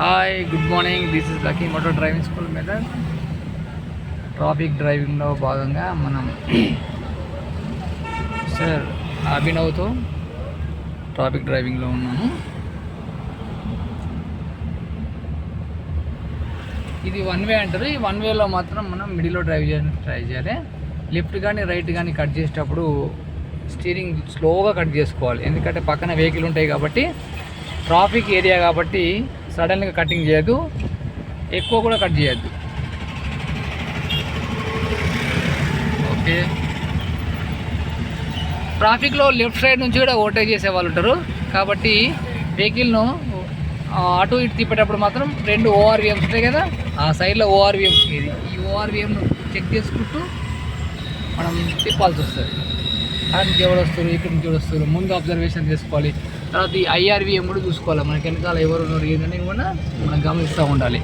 Hi good morning this is Lucky Moto Driving School మీద traffic డ్రైవింగ్లో భాగంగా మనం సార్ అభినవ్తో ట్రాఫిక్ డ్రైవింగ్లో ఉన్నాము. ఇది వన్ వే అంటారు ఈ వన్ వేలో మాత్రం మనం మిడిల్లో డ్రైవ్ చేయడానికి ట్రై చేయాలి. లెఫ్ట్ కానీ రైట్ కానీ కట్ చేసేటప్పుడు స్టీరింగ్ స్లోగా కట్ చేసుకోవాలి. ఎందుకంటే పక్కన వెహికల్ ఉంటాయి కాబట్టి ట్రాఫిక్ ఏరియా కాబట్టి సడన్గా కటింగ్ చేయదు ఎక్కువ కూడా కట్ చేయొద్దు. ఓకే. ట్రాఫిక్లో లెఫ్ట్ సైడ్ నుంచి కూడా ఓవర్టేక్ చేసే వాళ్ళు ఉంటారు. కాబట్టి వెహికల్ను అటు ఇటు తిప్పేటప్పుడు మాత్రం రెండు ఓఆర్విఎమ్స్ ఉంటాయి కదా ఆ సైడ్లో ఓఆర్విఎం ఇది ఈ ఓఆర్విఎంను చెక్ చేసుకుంటూ మనం తిప్పాల్సి వస్తుంది. అటు ఎవరు వస్తారు ఇక్కడ నుంచి ఎవరు వస్తారు ముందు అబ్జర్వేషన్ చేసుకోవాలి. తర్వాత ఈ ఐఆర్విఎం కూడా చూసుకోవాలి. మనకి వెనకాల ఎవరు ఉన్నారు ఏంటని కూడా మనం గమనిస్తూ ఉండాలి.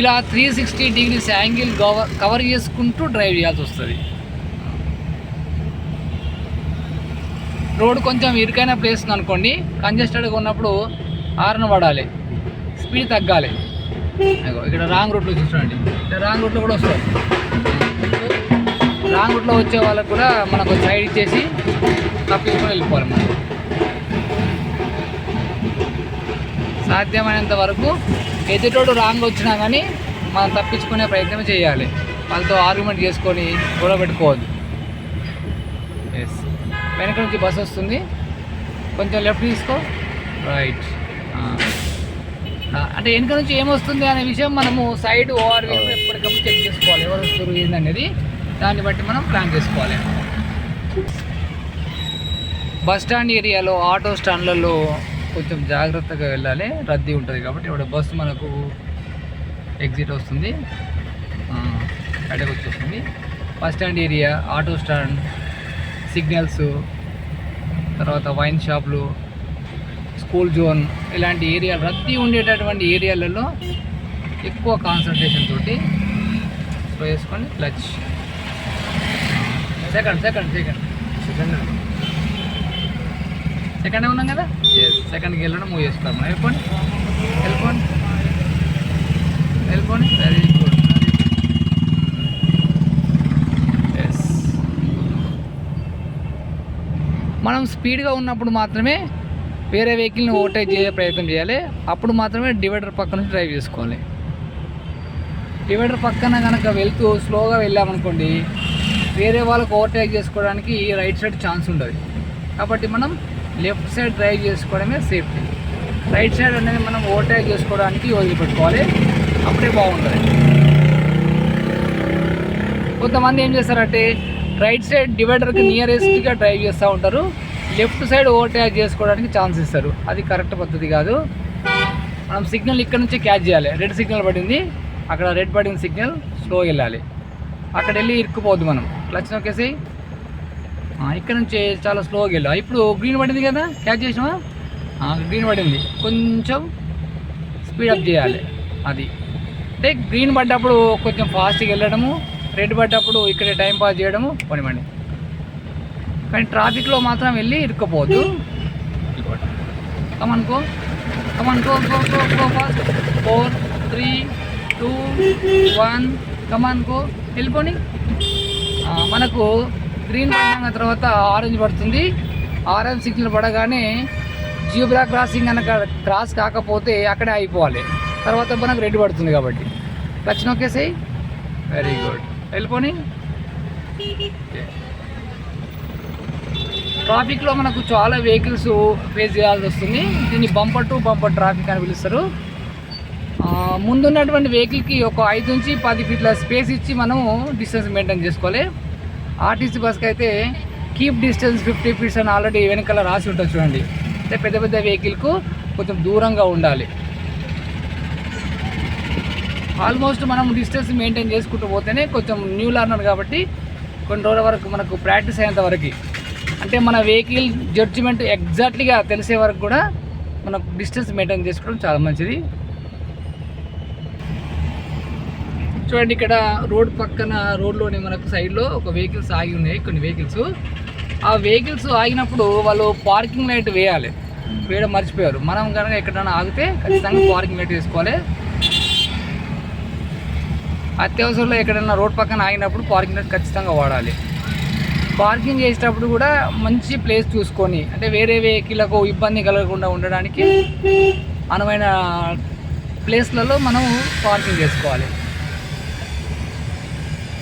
ఇలా three sixty degrees angle cover cover చేసుకుంటూ డ్రైవ్ చేయాల్సి వస్తుంది. రోడ్ కొంచెం ఇరుకైన ప్లేస్ అనుకోండి కంజెస్టెడ్గా ఉన్నప్పుడు హార్న్ పడాలి. స్పీడ్ తగ్గాలి. ఇక్కడ రాంగ్ రూట్లో చూసుకోండి ఇక్కడ రాంగ్ రూట్లో కూడా వస్తుంది. రాంగ్ రూట్లో వచ్చే వాళ్ళకు కూడా మనకు సైడ్ ఇచ్చేసి తప్పించుకొని వెళ్ళిపోవాలి మనం. సాధ్యమైనంత వరకు ఎదుటోడు రాంగ్ వచ్చినా కానీ మనం తప్పించుకునే ప్రయత్నం చేయాలి. వాళ్ళతో ఆర్గ్యుమెంట్ చేసుకొని గొడవ పెట్టుకోవద్దు. ఎస్ వెనక నుంచి బస్ వస్తుంది. కొంచెం లెఫ్ట్ తీసుకో. రైట్ అంటే వెనక నుంచి ఏమొస్తుంది అనే విషయం మనము సైడ్ ఓఆర్ ఎప్పటికప్పుడు చెక్ చేసుకోవాలి. ఎవరు వస్తారు ఏందనేది. దాన్ని బట్టి మనం ప్లాన్ చేసుకోవాలి. బస్ స్టాండ్ ఏరియాలో ఆటో స్టాండ్లలో కొంచెం జాగ్రత్తగా వెళ్ళాలి. రద్దీ ఉంటుంది కాబట్టి ఇప్పుడు బస్సు మనకు ఎగ్జిట్ వస్తుంది. అడగ వచ్చేస్తుంది. Bus stand area auto stand signals తర్వాత వైన్ షాపులు స్కూల్ జోన్ ఇలాంటి ఏరియా రద్దీ ఉండేటటువంటి ఏరియాలలో ఎక్కువ కాన్సన్ట్రేషన్ తోటి స్లో చేసుకొని clutch second second second second second ఉన్నాం కదా? సెకండ్కి వెళ్ళడం మూవ్ చేసుకోవాలి మనం వెళ్ళిపోండి వెళ్ళిపోండి వెళ్ళిపోండి వెరీ గుడ్ మనం స్పీడ్గా ఉన్నప్పుడు మాత్రమే వేరే వెహికల్ని ఓవర్టేక్ చేసే ప్రయత్నం చేయాలి. అప్పుడు మాత్రమే డివైడర్ పక్క నుంచి డ్రైవ్ చేసుకోవాలి. డివైడర్ పక్కన కనుక వెళ్తూ స్లోగా వెళ్ళామనుకోండి వేరే వాళ్ళకి ఓవర్టేక్ చేసుకోవడానికి రైట్ సైడ్ ఛాన్స్ ఉండదు. కాబట్టి మనం లెఫ్ట్ సైడ్ డ్రైవ్ చేసుకోవడమే సేఫ్టీ. రైట్ సైడ్ అనేది మనం ఓవర్టేక్ చేసుకోవడానికి వదిలిపెట్టుకోవాలి. అప్పుడే బాగుంటుంది. కొంతమంది ఏం చేస్తారంటే రైట్ సైడ్ డివైడర్కి నియరెస్ట్గా డ్రైవ్ చేస్తూ ఉంటారు. లెఫ్ట్ సైడ్ ఓవర్టేక్ చేసుకోవడానికి ఛాన్స్ ఇస్తారు. అది కరెక్ట్ పద్ధతి కాదు. మనం సిగ్నల్ ఇక్కడ నుంచి క్యాచ్ చేయాలి. రెడ్ సిగ్నల్ పడింది. అక్కడ రెడ్ పడిన సిగ్నల్ స్లో వెళ్ళాలి. అక్కడ వెళ్ళి ఇరుక్కుపోద్దు మనం. క్లచ్ నొక్కేసి ఇక్కడ నుంచి చాలా స్లోగా వెళ్ళాం. ఇప్పుడు గ్రీన్ పడింది కదా? క్యాచ్ చేసినావా? గ్రీన్ పడింది. కొంచెం స్పీడప్ చేయాలి. అది. అంటే గ్రీన్ పడ్డప్పుడు కొంచెం ఫాస్ట్గా వెళ్ళడము రెడ్ పడ్డప్పుడు ఇక్కడే టైం పాస్ చేయడము పనివ్వండి కానీ ట్రాఫిక్లో మాత్రం వెళ్ళి ఇరుక్కపోవద్దు కమనుకో కమనుకో go go go fast four three two one కమనుకో వెళ్ళిపోని మనకు గ్రీన్ పడిన తర్వాత ఆరెంజ్ పడుతుంది. ఆరెంజ్ సిగ్నల్ పడగానే జీబ్రా క్రాసింగ్ కనుక క్రాస్ కాకపోతే అక్కడే అయిపోవాలి. తర్వాత మనకు రెడ్ పడుతుంది కాబట్టి. క్లచ్ నొక్కేసాయి వెరీ గుడ్ వెళ్ళిపోని ట్రాఫిక్లో మనకు చాలా వెహికల్స్ ఫేస్ చేయాల్సి వస్తుంది. దీన్ని బంపర్ టు బంపర్ ట్రాఫిక్ అని పిలుస్తారు. ముందున్నటువంటి వెహికల్కి ఒక ఐదు నుంచి పది ఫీట్ల స్పేస్ ఇచ్చి మనము డిస్టెన్స్ మెయింటైన్ చేసుకోవాలి. ఆర్టీసీ బస్కి అయితే కీప్ డిస్టెన్స్ ఫిఫ్టీ ఫీట్స్ అని ఆల్రెడీ వెనకాల రాసి ఉంటుంది చూడండి. అంటే పెద్ద పెద్ద వెహికల్కు కొంచెం దూరంగా ఉండాలి. ఆల్మోస్ట్ మనం డిస్టెన్స్ మెయింటైన్ చేసుకుంటూ పోతేనే కొంచెం న్యూ లర్నర్ కాబట్టి కొన్ని రోజుల వరకు మనకు ప్రాక్టీస్ అయ్యేంత వరకు. అంటే మన వెహికల్ జడ్జిమెంట్ ఎగ్జాక్ట్లీగా తెలిసే వరకు కూడా మనకు డిస్టెన్స్ మెయింటైన్ చేసుకోవడం చాలా మంచిది. చూడండి ఇక్కడ రోడ్ పక్కన రోడ్లోని మనకు సైడ్లో ఒక వెహికల్స్ ఆగి ఉన్నాయి కొన్ని వెహికల్స్. ఆ వెహికల్స్ ఆగినప్పుడు వాళ్ళు పార్కింగ్ లైట్ వేయాలి. వేయడం మర్చిపోయారు. మనం కనుక ఎక్కడైనా ఆగితే ఖచ్చితంగా పార్కింగ్ లైట్ వేసుకోవాలి. అత్యవసరంలో ఎక్కడైనా రోడ్ పక్కన ఆగినప్పుడు పార్కింగ్ లైట్ ఖచ్చితంగా వాడాలి. పార్కింగ్ చేసేటప్పుడు కూడా మంచి ప్లేస్ చూసుకొని అంటే వేరే వెహికల్కు ఇబ్బంది కలగకుండా ఉండడానికి అనువైన ప్లేస్లలో మనం పార్కింగ్ చేసుకోవాలి.